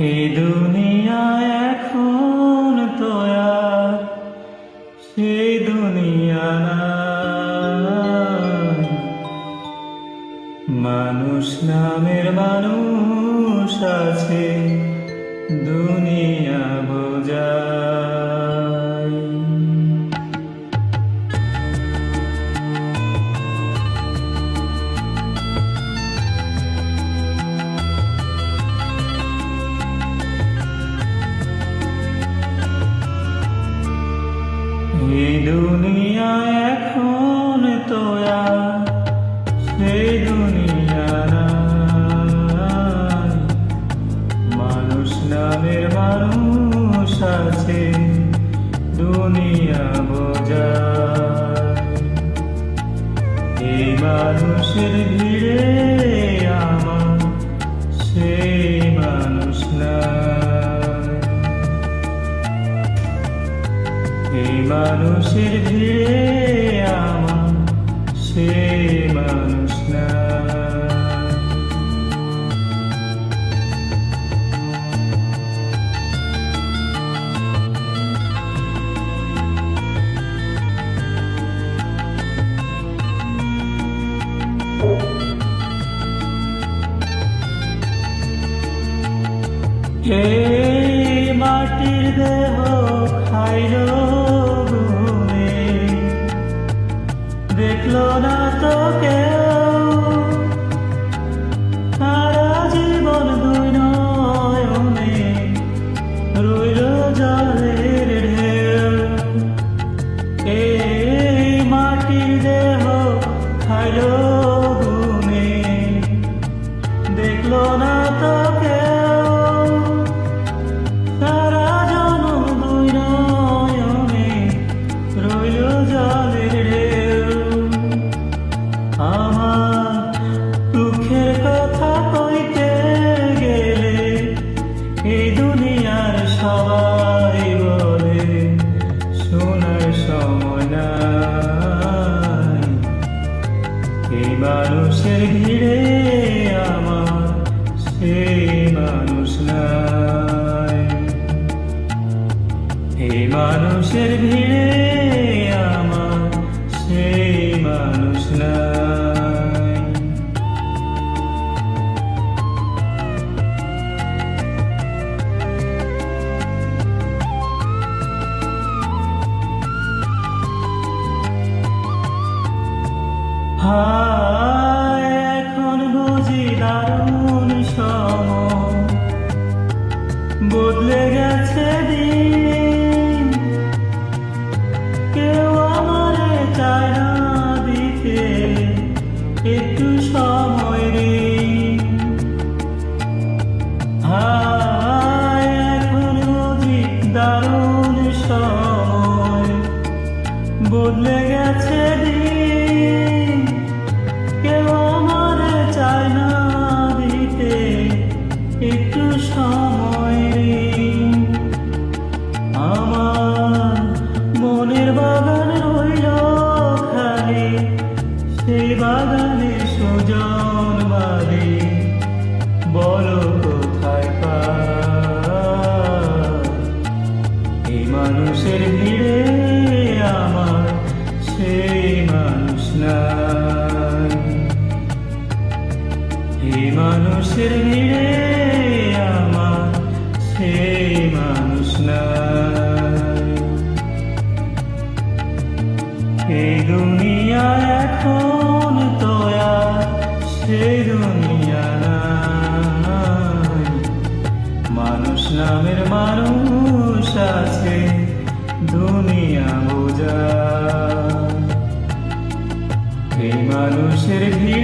এই দুনিয়া এখন তোয়া সে দুনিয়া মানুষ নামের মানুষ আছে দুনিয়া বোঝায় দুনিয়া এখন তো আর সেই দুনিয়া মানুষ নামের মানুষ আছে, দুনিয়া বোঝায়। এই ভিড়ে আমার সেই মানুষ নাই। মানুষের ভিড়ে আমার সে মানুষ না। এই মাটির দেহ খাইল মানুষের ভিড়ে আমার সেই মানুষ নাই। এখন বুঝি দারুণ সময়। বদলে গেছে বদলে গেছে দিন। কেউ আমারে চায় না দিতে, একটু সময়। আমার মনের বাগান রইল খালি, সেই বাগানে সুজন বাড়ি বলো কোথায় পাই এই মানুষের ভিড়ে সেই মানুষ নাই। এই মানুষের ভিড়ে আমার সেই মানুষ নাই। এই দুনিয়া এখন মানুষের ভিড়